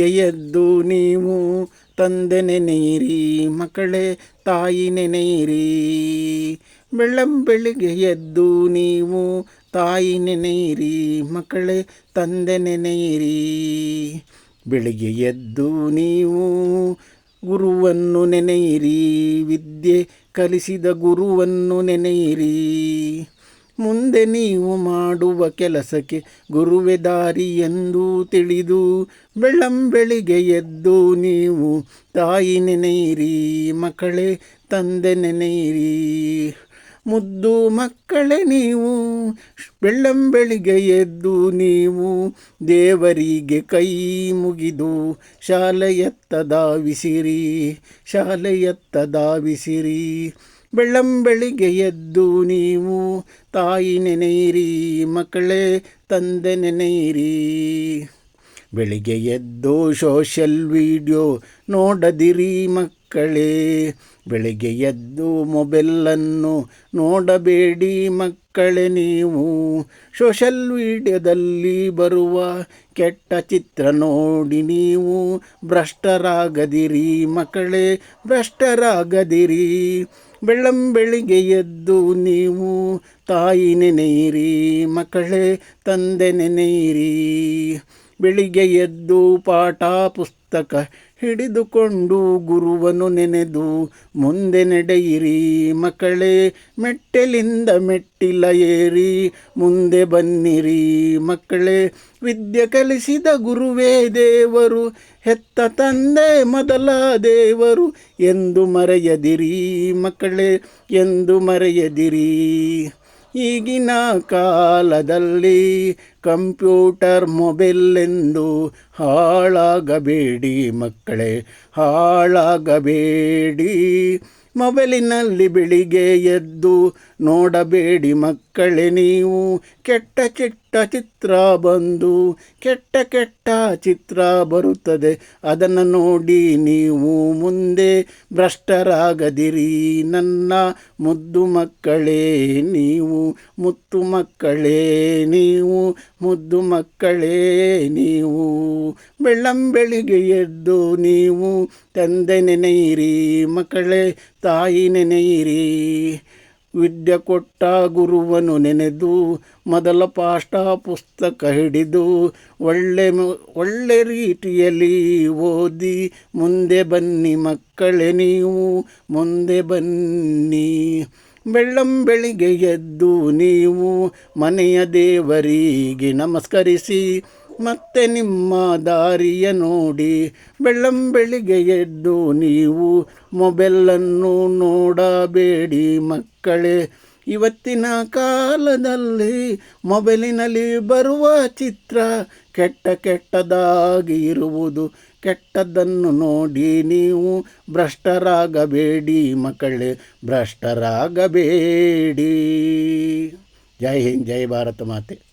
ಎದ್ದು ನೀವು ತಂದೆ ನೆನೆಯಿರಿ, ಮಕ್ಕಳೇ ತಾಯಿ ನೆನೆಯಿರಿ. ಎದ್ದು ನೀವು ತಾಯಿ ನೆನೆಯಿರಿ, ಮಕ್ಕಳೇ ತಂದೆ ನೆನೆಯಿರಿ. ಬೆಳಿಗ್ಗೆ ಎದ್ದು ನೀವು ಗುರುವನ್ನು ನೆನೆಯಿರಿ, ವಿದ್ಯೆ ಕಲಿಸಿದ ಗುರುವನ್ನು ನೆನೆಯಿರಿ. ಮುಂದೆ ನೀವು ಮಾಡುವ ಕೆಲಸಕ್ಕೆ ಗುರುವೆ ದಾರಿ ಎಂದು ತಿಳಿದು ಬೆಳ್ಳಂಬೆಳಿಗ್ಗೆ ಎದ್ದು ನೀವು ತಾಯಿ ನೆನೆಯಿರಿ, ಮಕ್ಕಳೇ ತಂದೆ ನೆನೆಯಿರಿ. ಮುದ್ದು ಮಕ್ಕಳೇ ನೀವು ಬೆಳ್ಳಂಬೆಳಿಗೆ ಎದ್ದು ನೀವು ದೇವರಿಗೆ ಕೈ ಮುಗಿದು ಶಾಲೆಯತ್ತ ಧಾವಿಸಿರಿ ಶಾಲೆಯತ್ತ ಧಾವಿಸಿರಿ. ಬೆಳ್ಳಂಬೆಳಿಗ್ಗೆ ಎದ್ದು ನೀವು ತಾಯಿ ನೆನೆಯಿರಿ ಮಕ್ಕಳೇ ತಂದೆ ನೆನೆಯಿರಿ ಬೆಳಿಗ್ಗೆ ಎದ್ದು ಸೋಷಲ್ ವಿಡಿಯೋ ನೋಡದಿರಿ ಮಕ್ಕಳೇ, ಬೆಳಿಗ್ಗೆ ಎದ್ದು ಮೊಬೈಲನ್ನು ನೋಡಬೇಡಿ ಮಕ್ಕಳೇ ನೀವು. ಸೋಷಲ್ ಮೀಡಿಯಾದಲ್ಲಿ ಬರುವ ಕೆಟ್ಟ ಚಿತ್ರ ನೋಡಿ ನೀವು ಭ್ರಷ್ಟರಾಗದಿರಿ ಮಕ್ಕಳೇ, ಭ್ರಷ್ಟರಾಗದಿರಿ. ಬೆಳ್ಳಂಬೆಳಿಗ್ಗೆ ಎದ್ದು ನೀವು ತಾಯಿ ನೆನೆಯಿರಿ ಮಕ್ಕಳೇ, ತಂದೆ ನೆನೆಯಿರಿ. ಬೆಳಿಗ್ಗೆ ಎದ್ದು ಪಾಠ ಪುಸ್ತಕ ಹಿಡಿದುಕೊಂಡು ಗುರುವನು ನೆನೆದು, ಮುಂದೆ ನಡೆಯಿರಿ ಮಕ್ಕಳೇ, ಮೆಟ್ಟಲಿಂದ ಮೆಟ್ಟಿಲ ಏರಿ, ಮುಂದೆ ಬನ್ನಿರಿ ಮಕ್ಕಳೇ. ವಿದ್ಯೆ ಕಲಿಸಿದ ಗುರುವೇ ದೇವರು, ಹೆತ್ತ ತಂದೆ ಮೊದಲ ದೇವರು. ಎಂದು ಮರೆಯದಿರಿ ಮಕ್ಕಳೇ, ಎಂದು ಮರೆಯದಿರಿ. ಈಗಿನ ಕಾಲದಲ್ಲಿ ಕಂಪ್ಯೂಟರ್ ಮೊಬೈಲ್ ಎಂದು ಹಾಳಾಗಬೇಡಿ ಮಕ್ಕಳೇ ಹಾಳಾಗಬೇಡಿ. ಮೊಬೈಲಿನಲ್ಲಿ ಬೆಳಿಗ್ಗೆ ಎದ್ದು ನೋಡಬೇಡಿ ಮಕ್ಕಳೇ ನೀವು. ಕೆಟ್ಟ ಕೆಟ್ಟ ಚಿತ್ರ ಬಂದು ಕೆಟ್ಟ ಕೆಟ್ಟ ಚಿತ್ರ ಬರುತ್ತದೆ. ಅದನ್ನು ನೋಡಿ ನೀವು ಮುಂದೆ ಭ್ರಷ್ಟರಾಗದಿರಿ. ನನ್ನ ಮುದ್ದು ಮಕ್ಕಳೇ ನೀವು, ಮುತ್ತು ಮಕ್ಕಳೇ ನೀವು, ಮುದ್ದು ಮಕ್ಕಳೇ ನೀವು. ಬೆಳ್ಳಂಬೆಳಿಗೆ ಎದ್ದು ನೀವು ತಂದೆ ನೆನೆಯಿರಿ, ಮಕ್ಕಳೇ ತಾಯಿ ನೆನೆಯಿರಿ. ವಿದ್ಯೆ ಕೊಟ್ಟ ಗುರುವನು ನೆನೆದು, ಮೊದಲ ಪಾಠ ಪುಸ್ತಕ ಹಿಡಿದು, ಒಳ್ಳೆ ಒಳ್ಳೆ ರೀತಿಯಲ್ಲಿ ಓದಿ, ಮುಂದೆ ಬನ್ನಿ ಮಕ್ಕಳೇ ನೀವು, ಮುಂದೆ ಬನ್ನಿ. ಬೆಳ್ಳಂಬೆಳಿಗೆ ಎದ್ದು ನೀವು, ಮನೆಯ ದೇವರಿಗೆ ನಮಸ್ಕರಿಸಿ ಮತ್ತೆ ನಿಮ್ಮ ದಾರಿಯ ನೋಡಿ. ಬೆಳ್ಳಂಬೆಳಿಗ್ಗೆ ಎದ್ದು ನೀವು ಮೊಬೈಲನ್ನು ನೋಡಬೇಡಿ ಮಕ್ಕಳೇ. ಇವತ್ತಿನ ಕಾಲದಲ್ಲಿ ಮೊಬೈಲಿನಲ್ಲಿ ಬರುವ ಚಿತ್ರ ಕೆಟ್ಟ ಕೆಟ್ಟದಾಗಿ ಇರುವುದು. ಕೆಟ್ಟದ್ದನ್ನು ನೋಡಿ ನೀವು ಭ್ರಷ್ಟರಾಗಬೇಡಿ ಮಕ್ಕಳೇ, ಭ್ರಷ್ಟರಾಗಬೇಡಿ. ಜೈ ಹಿಂದ್, ಜೈ ಭಾರತ ಮಾತೆ.